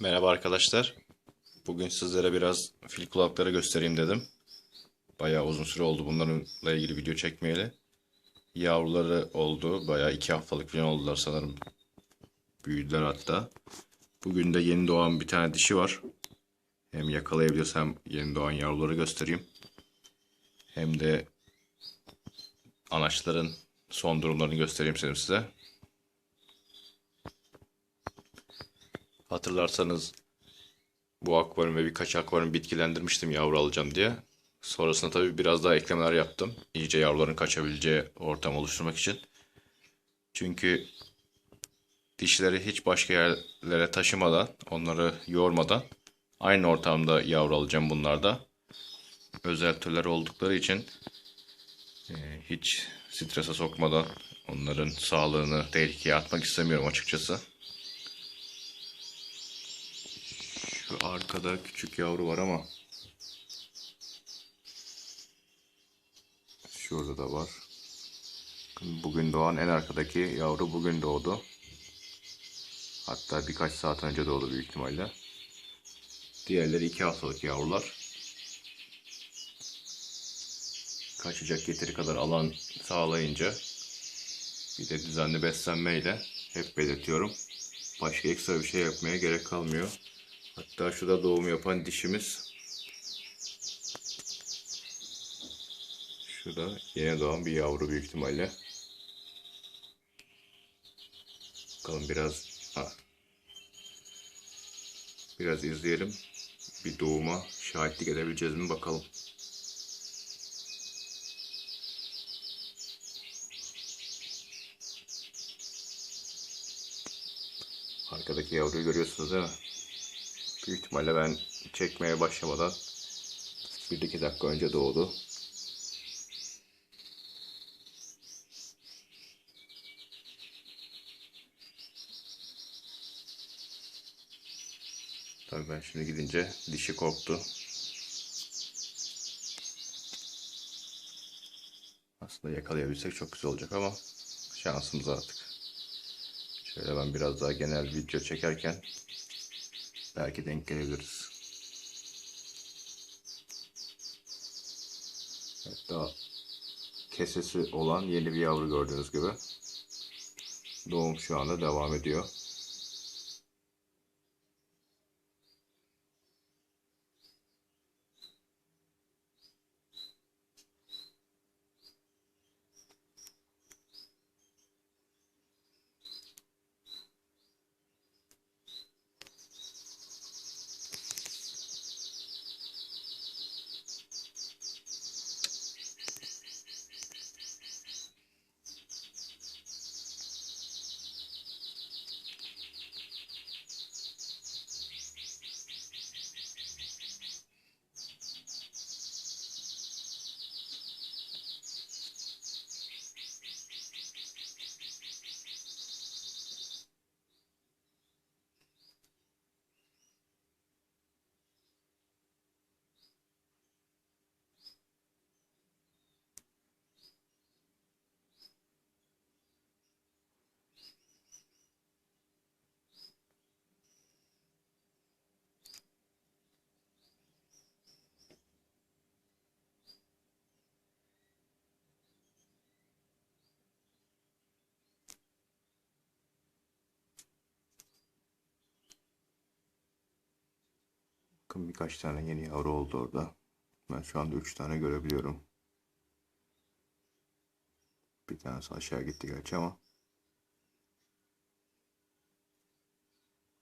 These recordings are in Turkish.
Merhaba arkadaşlar. Bugün sizlere biraz fil kulakları göstereyim dedim. Bayağı uzun süre oldu bunlarla ilgili video çekmeyeli. Yavruları oldu. Bayağı iki haftalık falan oldular sanırım. Büyüdüler hatta. Bugün de yeni doğan bir tane dişi var. Hem yakalayabiliyorsam yeni doğan yavruları göstereyim. Hem de anaçların son durumlarını göstereyim size. Hatırlarsanız bu akvaryum ve birkaç akvaryum bitkilendirmiştim yavru alacağım diye. Sonrasında tabii biraz daha eklemeler yaptım. İyice yavruların kaçabileceği ortam oluşturmak için. Çünkü dişleri hiç başka yerlere taşımadan, onları yormadan aynı ortamda yavru alacağım bunlarda. Özel türler oldukları için e, hiç strese sokmadan onların sağlığını tehlikeye atmak istemiyorum açıkçası. Şu arkada küçük yavru var ama şurada da var. Bugün doğan en arkadaki yavru bugün doğdu. Hatta birkaç saat önce doğdu büyük ihtimalle. Diğerleri iki haftalık yavrular. Kaçacak yeteri kadar alan sağlayınca bir de düzenli beslenmeyle hep belirtiyorum. Başka ekstra bir şey yapmaya gerek kalmıyor. Hatta şurada doğum yapan dişimiz. Şurada yeni doğan bir yavru büyük ihtimalle. Bakalım biraz ha. Biraz izleyelim. Bir doğuma şahitlik edebileceğiz mi bakalım. Arkadaki yavruyu görüyorsunuz değil mi? Büyük ihtimalle ben çekmeye başlamadan bir iki dakika önce doğdu. Tabii ben şimdi gidince dişi korktu. Aslında yakalayabilsek çok güzel olacak ama şansımız artık. Şöyle ben biraz daha genel video çekerken belki denk gelebiliriz. Evet daha kesesi olan yeni bir yavru gördüğünüz gibi. Doğum şu anda devam ediyor. Bakın birkaç tane yeni yavru oldu orada. Ben şu anda 3 tane görebiliyorum. Bir tanesi aşağı gitti gerçi ama.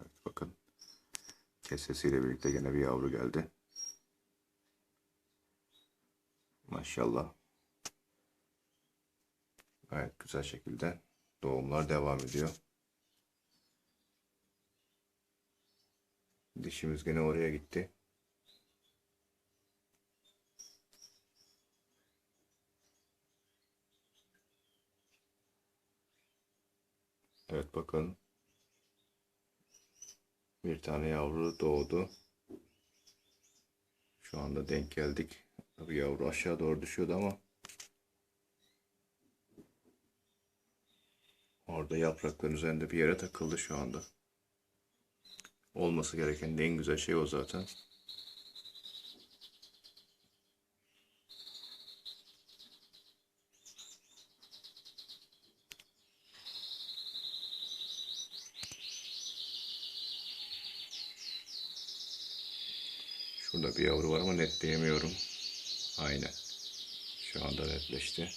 Evet bakın. Kesesiyle birlikte gene bir yavru geldi. Maşallah. Gayet güzel şekilde doğumlar devam ediyor. Dişimiz gene oraya gitti. Evet bakın. Bir tane yavru doğdu. Şu anda denk geldik. Tabii yavru aşağı doğru düşüyordu ama orada yaprakların üzerinde bir yere takıldı şu anda. Olması gereken en güzel şey o zaten. Şurada bir yavru var ama netleyemiyorum. Aynen. Şu anda netleşti.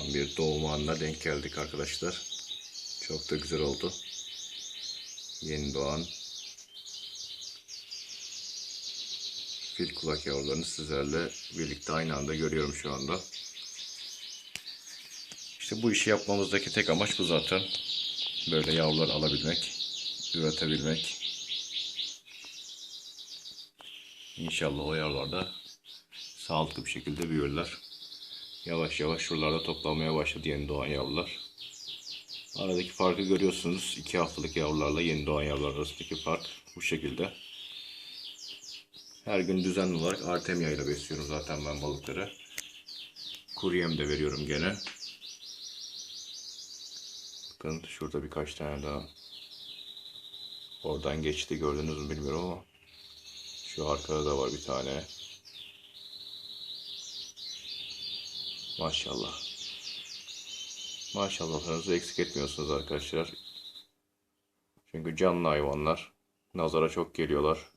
Tam bir doğum anına denk geldik arkadaşlar. Çok da güzel oldu. Yeni doğan fil kulak yavrularını sizlerle birlikte aynı anda görüyorum şu anda. İşte bu işi yapmamızdaki tek amaç bu zaten. Böyle yavrular alabilmek, üretebilmek. İnşallah o yavrular da sağlıklı bir şekilde büyürler. Yavaş yavaş şuralarda toplanmaya başladı yeni doğan yavrular. Aradaki farkı görüyorsunuz. 2 haftalık yavrularla yeni doğan yavrular arasındaki fark bu şekilde. Her gün düzenli olarak Artemia ile besliyorum zaten ben balıkları. Kuru yem de veriyorum gene. Bakın şurada birkaç tane daha oradan geçti gördünüz mü bilmiyorum ama şu arkada da var bir tane. Maşallah. Maşallahlarınızı eksik etmiyorsunuz arkadaşlar. Çünkü canlı hayvanlar. Nazara çok geliyorlar.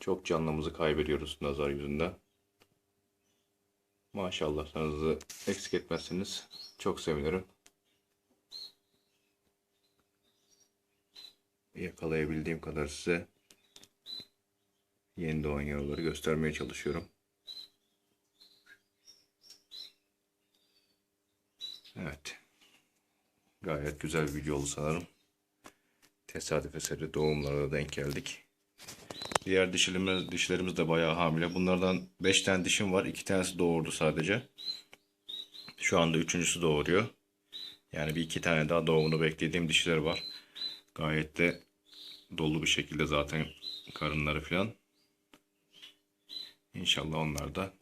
Çok canlımızı kaybediyoruz nazar yüzünden. Maşallahlarınızı eksik etmezseniz çok sevinirim. Yakalayabildiğim kadar size yeni doğan yavruları göstermeye çalışıyorum. Evet. Gayet güzel bir video oldu sanırım. Tesadüf eseri doğumlara da denk geldik. Diğer dişilerimiz, dişlerimiz de bayağı hamile. Bunlardan 5 tane dişim var. 2 tanesi doğurdu sadece. Şu anda üçüncüsü doğuruyor. Yani bir iki tane daha doğumunu beklediğim dişiler var. Gayet de dolu bir şekilde zaten karınları falan. İnşallah onlar da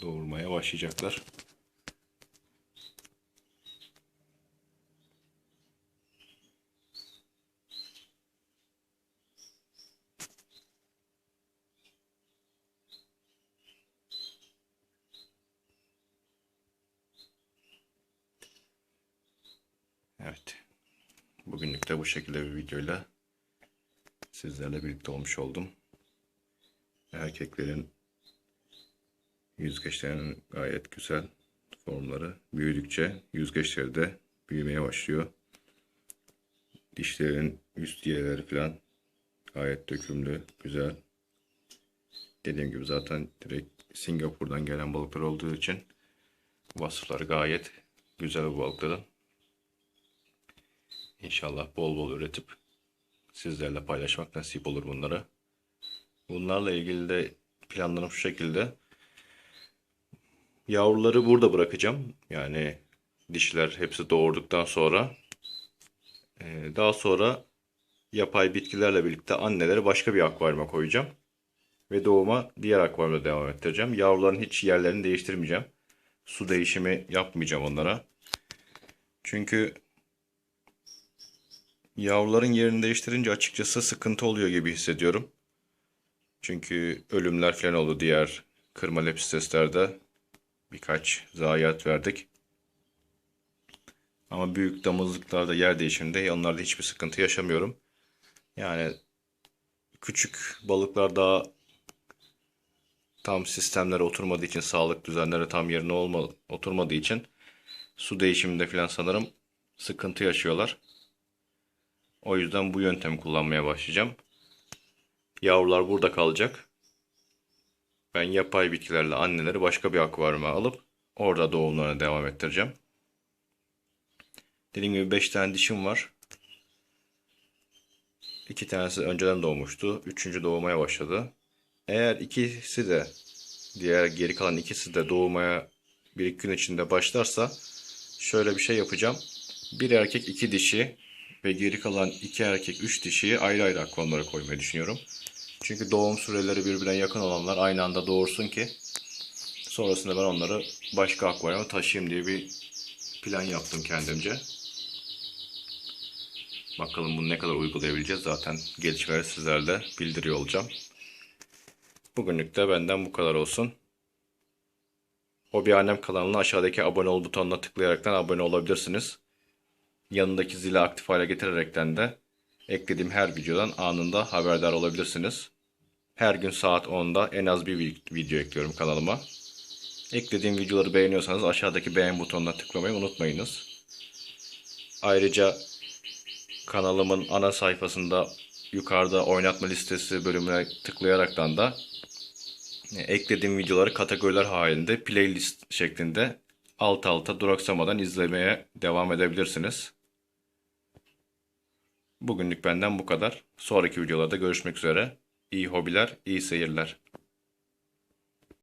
doğurmaya başlayacaklar. Evet. Bugünlük de bu şekilde bir videoyla sizlerle birlikte olmuş oldum. Erkeklerin yüzgeçlerinin gayet güzel formları. Büyüdükçe yüzgeçleri de büyümeye başlıyor. Dişlerin üst diyeleri falan gayet dökümlü, güzel. Dediğim gibi zaten direkt Singapur'dan gelen balıklar olduğu için vasıfları gayet güzel bu balıkların. İnşallah bol bol üretip sizlerle paylaşmak nasip olur bunları. Bunlarla ilgili de planlarım şu şekilde. Yavruları burada bırakacağım. Yani dişiler hepsi doğurduktan sonra. Ee, daha sonra yapay bitkilerle birlikte anneleri başka bir akvaryuma koyacağım. Ve doğuma diğer akvaryumda devam ettireceğim. Yavruların hiç yerlerini değiştirmeyeceğim. Su değişimi yapmayacağım onlara. Çünkü Yavruların yerini değiştirince açıkçası sıkıntı oluyor gibi hissediyorum. Çünkü ölümler falan oldu diğer kırma lepsisteslerde. Birkaç zayiat verdik. Ama büyük damızlıklarda yer değişiminde onlarda hiçbir sıkıntı yaşamıyorum. Yani küçük balıklar daha tam sistemlere oturmadığı için, sağlık düzenleri tam yerine olma, oturmadığı için su değişiminde falan sanırım sıkıntı yaşıyorlar. O yüzden bu yöntemi kullanmaya başlayacağım. Yavrular burada kalacak. Ben yapay bitkilerle anneleri başka bir akvaryuma alıp orada doğumlarına devam ettireceğim. Dediğim gibi 5 tane dişim var. 2 tanesi önceden doğmuştu. Üçüncü doğmaya başladı. Eğer ikisi de diğer geri kalan ikisi de doğmaya bir iki gün içinde başlarsa şöyle bir şey yapacağım. Bir erkek iki dişi ve geri kalan iki erkek üç dişiyi ayrı ayrı akvaryumlara koymayı düşünüyorum. Çünkü doğum süreleri birbirine yakın olanlar aynı anda doğursun ki sonrasında ben onları başka akvaryuma taşıyayım diye bir plan yaptım kendimce. Bakalım bunu ne kadar uygulayabileceğiz. Zaten gelişmeleri sizlerle bildiriyor olacağım. Bugünlük de benden bu kadar olsun. Hobi Annem kanalına aşağıdaki abone ol butonuna tıklayaraktan abone olabilirsiniz. Yanındaki zili aktif hale getirerekten de eklediğim her videodan anında haberdar olabilirsiniz. Her gün saat 10'da en az bir vi- video ekliyorum kanalıma. Eklediğim videoları beğeniyorsanız aşağıdaki beğen butonuna tıklamayı unutmayınız. Ayrıca kanalımın ana sayfasında yukarıda oynatma listesi bölümüne tıklayaraktan da e, eklediğim videoları kategoriler halinde playlist şeklinde alt alta duraksamadan izlemeye devam edebilirsiniz. Bugünlük benden bu kadar. Sonraki videolarda görüşmek üzere. İyi hobiler, iyi seyirler.